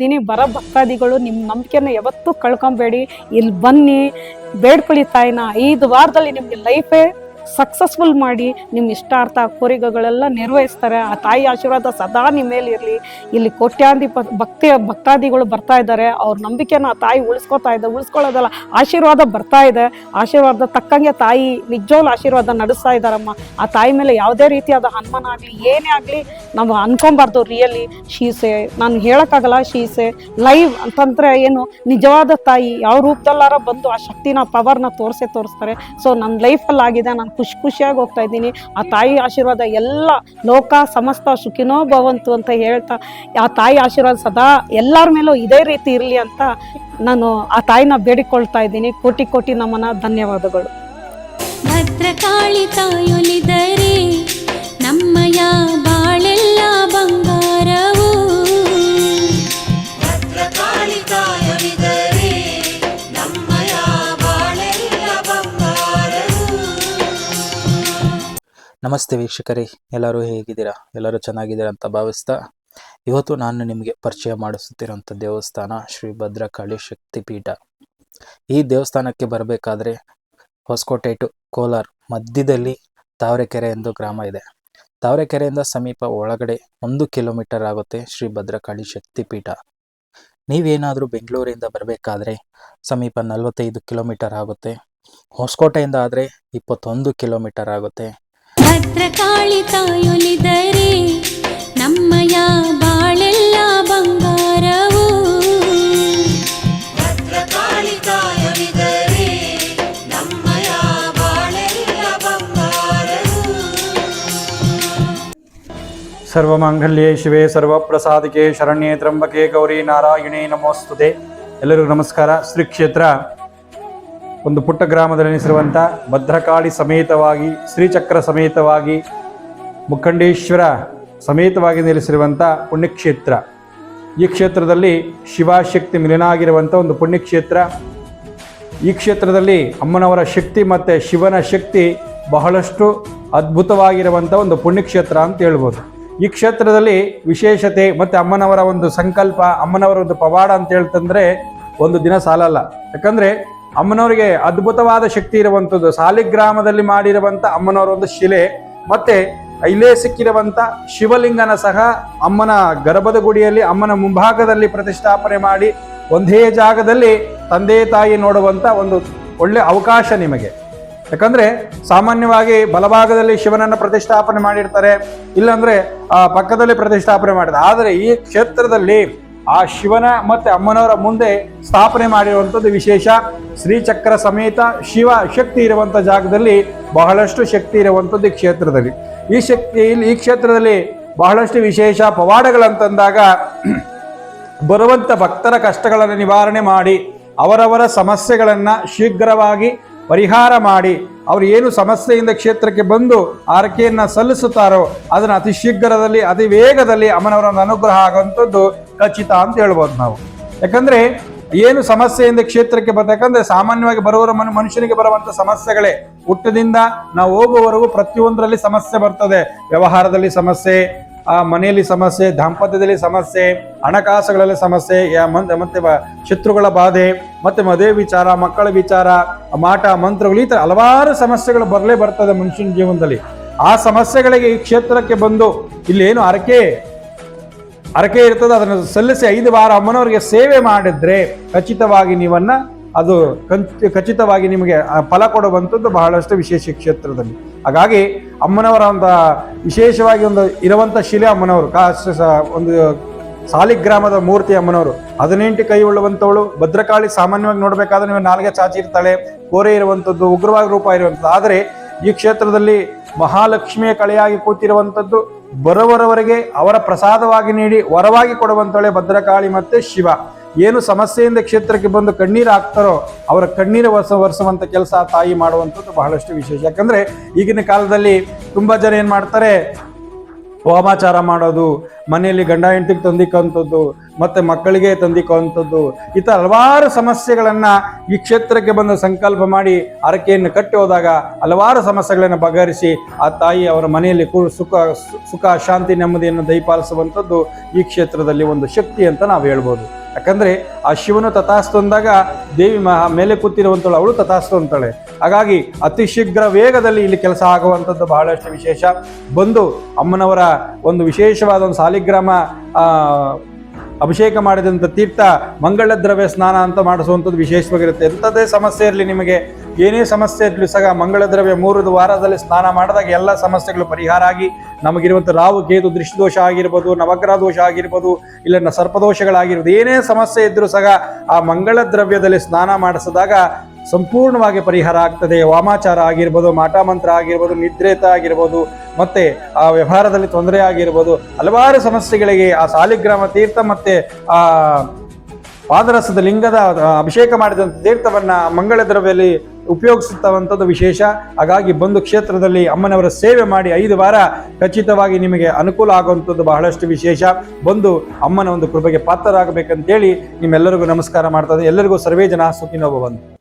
ದಿನಿ ಬರೋ ಭಕ್ತಾದಿಗಳು ನಿಮ್ಮ ನಂಬಿಕೆನ ಯಾವತ್ತೂ ಕಳ್ಕೊಬೇಡಿ. ಇಲ್ಲಿ ಬನ್ನಿ, ಬೇಡ್ಕೊಳ್ಳಿ ತಾಯಿನ. ಐದು ವಾರದಲ್ಲಿ ನಿಮಗೆ ಲೈಫೇ ಸಕ್ಸಸ್ಫುಲ್ ಮಾಡಿ ನಿಮ್ಮ ಇಷ್ಟಾರ್ಥ ಕೋರಿಕೆಗಳೆಲ್ಲ ನಿರ್ವಹಿಸ್ತಾರೆ ಆ ತಾಯಿ ಆಶೀರ್ವಾದ ಸದಾ ನಿಮ್ಮ ಮೇಲೆ ಇರಲಿ. ಇಲ್ಲಿ ಕೋಟ್ಯಾಂದಿ ಪ, ಭಕ್ತಿ, ಭಕ್ತಾದಿಗಳು ಬರ್ತಾ ಇದ್ದಾರೆ. ಅವ್ರ ನಂಬಿಕೆನ ಆ ತಾಯಿ ಉಳಿಸ್ಕೊತಾ ಇದೆ. ಉಳಿಸ್ಕೊಳ್ಳೋದಲ್ಲ, ಆಶೀರ್ವಾದ ಬರ್ತಾ ಇದೆ. ಆಶೀರ್ವಾದ ತಕ್ಕಂಗೆ ತಾಯಿ ನಿಜವಾಗ್ಲೂ ಆಶೀರ್ವಾದ ನಡೆಸ್ತಾ ಇದ್ದಾರಮ್ಮ. ಆ ತಾಯಿ ಮೇಲೆ ಯಾವುದೇ ರೀತಿಯಾದ ಹನುಮಾನ ಆಗಲಿ, ಏನೇ ಆಗಲಿ ನಾವು ಅನ್ಕೊಂಬಾರ್ದು ರಿಯಲಿ ಶೀಸೆ. ನಾನು ಹೇಳೋಕ್ಕಾಗಲ್ಲ ಶೀಸೆ. ಲೈವ್ ಅಂತಂದರೆ ಏನು, ನಿಜವಾದ ತಾಯಿ, ಯಾವ ರೂಪದಲ್ಲಾರ ಬಂದು ಆ ಶಕ್ತಿನ ಪವರ್ನ ತೋರಿಸೇ ತೋರಿಸ್ತಾರೆ. ಸೊ ನನ್ನ ಲೈಫಲ್ಲಿ ಆಗಿದೆ, ನಾನು ಖುಷಿ ಖುಷಿಯಾಗಿ ಹೋಗ್ತಾ ಇದ್ದೀನಿ. ಆ ತಾಯಿ ಆಶೀರ್ವಾದ ಎಲ್ಲ ಲೋಕ, ಸಮಸ್ತ ಸುಖಿನೋ ಭವಂತು ಅಂತ ಹೇಳ್ತಾ, ಆ ತಾಯಿ ಆಶೀರ್ವಾದ ಸದಾ ಎಲ್ಲರ ಮೇಲೂ ಇದೇ ರೀತಿ ಇರಲಿ ಅಂತ ನಾನು ಆ ತಾಯಿನ ಬೇಡಿಕೊಳ್ತಾ ಇದ್ದೀನಿ. ಕೋಟಿ ಕೋಟಿ ನಮ್ಮನ ಧನ್ಯವಾದಗಳು. ಭದ್ರಕಾಳಿ ತಾಯೊಲಿದರೆ ನಮ್ಮಯ ನಮಸ್ತೆ ವೀಕ್ಷಕರೇ, ಎಲ್ಲರೂ ಹೇಗಿದ್ದೀರಾ? ಎಲ್ಲರೂ ಚೆನ್ನಾಗಿದ್ದೀರಾ ಅಂತ ಭಾವಿಸ್ತಾ, ಇವತ್ತು ನಾನು ನಿಮಗೆ ಪರಿಚಯ ಮಾಡಿಸುತ್ತಿರುವಂಥ ದೇವಸ್ಥಾನ ಶ್ರೀ ಭದ್ರಕಾಳಿ ಶಕ್ತಿಪೀಠ ಈ ದೇವಸ್ಥಾನಕ್ಕೆ ಬರಬೇಕಾದ್ರೆ ಹೊಸಕೋಟೆ ಟು ಕೋಲಾರ್ ಮಧ್ಯದಲ್ಲಿ ತಾವರೆಕೆರೆ ಎಂದು ಗ್ರಾಮ ಇದೆ. ತಾವರೆಕೆರೆಯಿಂದ ಸಮೀಪ ಒಳಗಡೆ ಒಂದು ಕಿಲೋಮೀಟರ್ ಆಗುತ್ತೆ ಶ್ರೀ ಭದ್ರಕಾಳಿ ಶಕ್ತಿಪೀಠ ನೀವೇನಾದರೂ ಬೆಂಗಳೂರಿಂದ ಬರಬೇಕಾದ್ರೆ ಸಮೀಪ ನಲವತ್ತೈದು ಕಿಲೋಮೀಟರ್ ಆಗುತ್ತೆ. ಹೊಸಕೋಟೆಯಿಂದ ಆದರೆ ಇಪ್ಪತ್ತೊಂದು ಕಿಲೋಮೀಟರ್ ಆಗುತ್ತೆ. ಭದ್ರಕಾಳಿ ತಾಯೊಲಿದರೆ ನಮ್ಮಯ ಬಾಳೆಲ್ಲ ಬಂಗಾರವು. ಭದ್ರಕಾಳಿಕಾಯೊಲಿದರೆ ನಮ್ಮಯ ಬಾಳೆಲ್ಲ ಬಂಗಾರವು. ಸರ್ವಮಾಂಗಲ್ಯೇ ಶಿವೆ ಸರ್ವಪ್ರಸಾದಿಕೆ ಶರಣ್ಯೇ ತ್ರಂಬಕೆ ಗೌರಿ ನಾರಾಯಣೇ ನಮೋಸ್ತುತೆ. ಎಲ್ಲರಿಗೂ ನಮಸ್ಕಾರ. ಶ್ರೀ ಕ್ಷೇತ್ರ ಒಂದು ಪುಟ್ಟ ಗ್ರಾಮದಲ್ಲಿ ನೆನೆಸಿರುವಂಥ ಭದ್ರಕಾಳಿ ಸಮೇತವಾಗಿ, ಶ್ರೀಚಕ್ರ ಸಮೇತವಾಗಿ, ಮುಖಂಡೇಶ್ವರ ಸಮೇತವಾಗಿ ನೆಲೆಸಿರುವಂಥ ಪುಣ್ಯಕ್ಷೇತ್ರ. ಈ ಕ್ಷೇತ್ರದಲ್ಲಿ ಶಿವಶಕ್ತಿ ಮಿಲನಾಗಿರುವಂಥ ಒಂದು ಪುಣ್ಯಕ್ಷೇತ್ರ. ಈ ಕ್ಷೇತ್ರದಲ್ಲಿ ಅಮ್ಮನವರ ಶಕ್ತಿ ಮತ್ತು ಶಿವನ ಶಕ್ತಿ ಬಹಳಷ್ಟು ಅದ್ಭುತವಾಗಿರುವಂಥ ಒಂದು ಪುಣ್ಯಕ್ಷೇತ್ರ ಅಂತ ಹೇಳ್ಬೋದು. ಈ ಕ್ಷೇತ್ರದಲ್ಲಿ ವಿಶೇಷತೆ ಮತ್ತು ಅಮ್ಮನವರ ಒಂದು ಸಂಕಲ್ಪ, ಅಮ್ಮನವರ ಒಂದು ಪವಾಡ ಅಂತ ಹೇಳ್ತಂದ್ರೆ ಒಂದು ದಿನ ಸಾಲಲ್ಲ. ಯಾಕಂದ್ರೆ ಅಮ್ಮನವರಿಗೆ ಅದ್ಭುತವಾದ ಶಕ್ತಿ ಇರುವಂಥದ್ದು ಸಾಲಿಗ್ರಾಮದಲ್ಲಿ ಮಾಡಿರುವಂಥ ಅಮ್ಮನವರ ಒಂದು ಶಿಲೆ, ಮತ್ತೆ ಇಲ್ಲೇ ಸಿಕ್ಕಿರುವಂಥ ಶಿವಲಿಂಗನ ಸಹ ಅಮ್ಮನ ಗರ್ಭದ ಗುಡಿಯಲ್ಲಿ, ಅಮ್ಮನ ಮುಂಭಾಗದಲ್ಲಿ ಪ್ರತಿಷ್ಠಾಪನೆ ಮಾಡಿ ಒಂದೇ ಜಾಗದಲ್ಲಿ ತಂದೆ ತಾಯಿ ನೋಡುವಂತ ಒಂದು ಒಳ್ಳೆ ಅವಕಾಶ ನಿಮಗೆ. ಯಾಕಂದ್ರೆ ಸಾಮಾನ್ಯವಾಗಿ ಬಲಭಾಗದಲ್ಲಿ ಶಿವನನ್ನ ಪ್ರತಿಷ್ಠಾಪನೆ ಮಾಡಿರ್ತಾರೆ, ಇಲ್ಲಾಂದ್ರೆ ಪಕ್ಕದಲ್ಲಿ ಪ್ರತಿಷ್ಠಾಪನೆ ಮಾಡಿದ. ಆದರೆ ಈ ಕ್ಷೇತ್ರದಲ್ಲಿ ಆ ಶಿವನ ಮತ್ತೆ ಅಮ್ಮನವರ ಮುಂದೆ ಸ್ಥಾಪನೆ ಮಾಡಿರುವಂಥದ್ದು ವಿಶೇಷ. ಶ್ರೀಚಕ್ರ ಸಮೇತ ಶಿವ ಶಕ್ತಿ ಇರುವಂಥ ಜಾಗದಲ್ಲಿ ಬಹಳಷ್ಟು ಶಕ್ತಿ ಇರುವಂಥದ್ದು ಈ ಕ್ಷೇತ್ರದಲ್ಲಿ. ಈ ಶಕ್ತಿ ಈ ಕ್ಷೇತ್ರದಲ್ಲಿ ಬಹಳಷ್ಟು ವಿಶೇಷ ಪವಾಡಗಳಂತಂದಾಗ ಬರುವಂತ ಭಕ್ತರ ಕಷ್ಟಗಳನ್ನು ನಿವಾರಣೆ ಮಾಡಿ ಅವರವರ ಸಮಸ್ಯೆಗಳನ್ನು ಶೀಘ್ರವಾಗಿ ಪರಿಹಾರ ಮಾಡಿ ಅವರು ಏನು ಸಮಸ್ಯೆಯಿಂದ ಕ್ಷೇತ್ರಕ್ಕೆ ಬಂದು ಆರಕೆಯನ್ನು ಸಲ್ಲಿಸುತ್ತಾರೋ ಅದನ್ನು ಅತಿ ಶೀಘ್ರದಲ್ಲಿ, ಅತಿ ವೇಗದಲ್ಲಿ ಅಮ್ಮನವರ ಅನುಗ್ರಹ ಆಗುವಂಥದ್ದು ಖಚಿತ ಅಂತ ಹೇಳ್ಬೋದು ನಾವು. ಯಾಕಂದರೆ ಏನು ಸಮಸ್ಯೆಯಿಂದ ಕ್ಷೇತ್ರಕ್ಕೆ ಬರ್ತಾ ಯಾಕಂದ್ರೆ ಸಾಮಾನ್ಯವಾಗಿ ಬರುವವರ ಮನು, ಮನುಷ್ಯನಿಗೆ ಬರುವಂಥ ಸಮಸ್ಯೆಗಳೇ ಹುಟ್ಟದಿಂದ ನಾವು ಹೋಗುವವರೆಗೂ ಪ್ರತಿಯೊಂದರಲ್ಲಿ ಸಮಸ್ಯೆ ಬರ್ತದೆ. ವ್ಯವಹಾರದಲ್ಲಿ ಸಮಸ್ಯೆ ಆ ಮನೆಯಲ್ಲಿ ಸಮಸ್ಯೆ, ದಾಂಪತ್ಯದಲ್ಲಿ ಸಮಸ್ಯೆ, ಹಣಕಾಸುಗಳಲ್ಲಿ ಸಮಸ್ಯೆ ಮತ್ತೆ ಶತ್ರುಗಳ ಬಾಧೆ, ಮತ್ತೆ ಮದುವೆ ವಿಚಾರ, ಮಕ್ಕಳ ವಿಚಾರ, ಮಾಟ, ಮಂತ್ರಗಳು, ಈ ಥರ ಹಲವಾರು ಸಮಸ್ಯೆಗಳು ಬರಲೇ ಬರ್ತದೆ ಮನುಷ್ಯನ ಜೀವನದಲ್ಲಿ. ಆ ಸಮಸ್ಯೆಗಳಿಗೆ ಈ ಕ್ಷೇತ್ರಕ್ಕೆ ಬಂದು ಇಲ್ಲಿ ಏನು ಅರಕೆ ಅರಕೆ ಇರ್ತದೆ, ಅದನ್ನು ಸಲ್ಲಿಸಿ ಐದು ವಾರ ಅಮ್ಮನವರಿಗೆ ಸೇವೆ ಮಾಡಿದ್ರೆ ಖಚಿತವಾಗಿ ನೀವನ್ನ ಅದು ಖಚಿತವಾಗಿ ನಿಮಗೆ ಫಲ ಕೊಡುವಂಥದ್ದು ಬಹಳಷ್ಟು ವಿಶೇಷ ಕ್ಷೇತ್ರದಲ್ಲಿ. ಹಾಗಾಗಿ ಅಮ್ಮನವರ ಒಂದು ವಿಶೇಷವಾಗಿ ಒಂದು ಇರುವಂಥ ಶಿಲೆ ಅಮ್ಮನವರು, ಕಾ, ಸ- ಸ- ಒಂದು ಸಾಲಿಗ್ರಾಮದ ಮೂರ್ತಿ ಅಮ್ಮನವರು. ಹದಿನೆಂಟು ಕೈ ಉಳ್ಳುವಂಥವಳು ಭದ್ರಕಾಳಿ ಸಾಮಾನ್ಯವಾಗಿ ನೋಡಬೇಕಾದ್ರೆ ನೀವು ನಾಲ್ಗೆ ಚಾಚಿ ಇರ್ತಾಳೆ, ಕೋರೆ ಇರುವಂಥದ್ದು ಉಗ್ರವಾಗಿ ರೂಪ ಇರುವಂಥದ್ದು ಆದರೆ ಈ ಕ್ಷೇತ್ರದಲ್ಲಿ ಮಹಾಲಕ್ಷ್ಮಿಯ ಕಳೆಯಾಗಿ ಕೂತಿರುವಂಥದ್ದು ಬರುವವರವರೆಗೆ ಅವರ ಪ್ರಸಾದವಾಗಿ ನೀಡಿ ವರವಾಗಿ ಕೊಡುವಂಥಳೆ ಭದ್ರಕಾಳಿ ಮತ್ತು ಶಿವ. ಏನು ಸಮಸ್ಯೆಯಿಂದ ಕ್ಷೇತ್ರಕ್ಕೆ ಬಂದು ಕಣ್ಣೀರು ಹಾಕ್ತಾರೋ ಅವರ ಕಣ್ಣೀರು ವರ್ಷ ವರ್ಷವಂಥ ಕೆಲಸ ತಾಯಿ ಮಾಡುವಂಥದ್ದು ಬಹಳಷ್ಟು ವಿಶೇಷ. ಯಾಕಂದರೆ ಈಗಿನ ಕಾಲದಲ್ಲಿ ತುಂಬಾ ಜನ ಏನ್ ಮಾಡ್ತಾರೆ? ವಾಮಾಚಾರ ಮಾಡೋದು, ಮನೆಯಲ್ಲಿ ಗಂಡ ಹೆಂಡತಿಗೆ ತಂದಿಕ್ಕಂಥದ್ದು, ಮತ್ತೆ ಮಕ್ಕಳಿಗೆ ತಂದಿಕ್ಕುವಂಥದ್ದು ಈ ಥರ ಹಲವಾರು ಸಮಸ್ಯೆಗಳನ್ನ ಈ ಕ್ಷೇತ್ರಕ್ಕೆ ಬಂದು ಸಂಕಲ್ಪ ಮಾಡಿ ಹರಕೆಯನ್ನು ಕಟ್ಟಿ ಹೋದಾಗ ಹಲವಾರು ಸಮಸ್ಯೆಗಳನ್ನು ಬಗೆಹರಿಸಿ ಆ ತಾಯಿ ಅವರ ಮನೆಯಲ್ಲಿ ಕು ಸುಖ ಸುಖ, ಶಾಂತಿ ನೆಮ್ಮದಿಯನ್ನು ದಯಪಾಲಿಸುವಂಥದ್ದು ಈ ಕ್ಷೇತ್ರದಲ್ಲಿ ಒಂದು ಶಕ್ತಿ ಅಂತ ನಾವು ಹೇಳ್ಬೋದು. ಯಾಕಂದ್ರೆ ಆ ಶಿವನು ತಥಾಸ್ತು ಅಂದಾಗ ದೇವಿ ಮಹಾ ಮೇಲೆ ಕೂತಿರುವಂತಳು ಅವಳು ತಥಾಸ್ತು ಅಂತಾಳೆ. ಹಾಗಾಗಿ ಅತಿ ಶೀಘ್ರ ವೇಗದಲ್ಲಿ ಇಲ್ಲಿ ಕೆಲಸ ಆಗುವಂಥದ್ದು ಬಹಳಷ್ಟು ವಿಶೇಷ. ಬಂದು ಅಮ್ಮನವರ ಒಂದು ವಿಶೇಷವಾದ ಒಂದು ಸಾಲಿಗ್ರಾಮ ಅಭಿಷೇಕ ಮಾಡಿದಂಥ ತೀರ್ಥ ಮಂಗಳ ದ್ರವ್ಯ ಸ್ನಾನ ಅಂತ ಮಾಡಿಸುವಂಥದ್ದು ವಿಶೇಷವಾಗಿರುತ್ತೆ. ಎಂಥದ್ದೇ ಸಮಸ್ಯೆ ಇರಲಿ ನಿಮಗೆ. ಏನೇ ಸಮಸ್ಯೆ ಇರಲಿ ಸಹ ಮಂಗಳ ದ್ರವ್ಯ ಮೂರು ವಾರದಲ್ಲಿ ಸ್ನಾನ ಮಾಡಿದಾಗ ಎಲ್ಲ ಸಮಸ್ಯೆಗಳು ಪರಿಹಾರ ಆಗಿ ನಮಗಿರುವಂಥ ರಾವು ಕೇತು, ದೃಷ್ಟಿದೋಷ ಆಗಿರ್ಬೋದು ನವಗ್ರಹ ದೋಷ ಆಗಿರ್ಬೋದು ಇಲ್ಲ ಸರ್ಪದೋಷಗಳಾಗಿರ್ಬೋದು, ಏನೇ ಸಮಸ್ಯೆ ಇದ್ದರೂ ಸಹ ಆ ಮಂಗಳ ದ್ರವ್ಯದಲ್ಲಿ ಸ್ನಾನ ಮಾಡಿಸಿದಾಗ ಸಂಪೂರ್ಣವಾಗಿ ಪರಿಹಾರ ಆಗ್ತದೆ. ವಾಮಾಚಾರ ಆಗಿರ್ಬೋದು, ಮಾಟ ಮಂತ್ರ ಆಗಿರ್ಬೋದು, ನಿದ್ರೇತ ಆಗಿರ್ಬೋದು, ಮತ್ತೆ ಆ ವ್ಯವಹಾರದಲ್ಲಿ ತೊಂದರೆ ಆಗಿರ್ಬೋದು, ಹಲವಾರು ಸಮಸ್ಯೆಗಳಿಗೆ ಆ ಸಾಲಿಗ್ರಾಮ ತೀರ್ಥ ಮತ್ತೆ ಆ ಪಾದರಸದ ಲಿಂಗದ ಅಭಿಷೇಕ ಮಾಡಿದಂಥ ತೀರ್ಥವನ್ನು ಮಂಗಳ ದ್ರವ್ಯಲ್ಲಿ ಉಪಯೋಗಿಸುತ್ತವಂಥದ್ದು ವಿಶೇಷ. ಹಾಗಾಗಿ ಬಂದು ಕ್ಷೇತ್ರದಲ್ಲಿ ಅಮ್ಮನವರ ಸೇವೆ ಮಾಡಿ ಐದು ವಾರ ಖಚಿತವಾಗಿ ನಿಮಗೆ ಅನುಕೂಲ ಆಗುವಂಥದ್ದು ಬಹಳಷ್ಟು ವಿಶೇಷ. ಬಂದು ಅಮ್ಮನ ಒಂದು ಕೃಪೆಗೆ ಪಾತ್ರರಾಗಬೇಕಂತೇಳಿ ನಿಮ್ಮೆಲ್ಲರಿಗೂ ನಮಸ್ಕಾರ ಮಾಡ್ತದೆ. ಎಲ್ಲರಿಗೂ ಸರ್ವೇ ಜನ ಸುಖಿನೋಭ ಬಂದು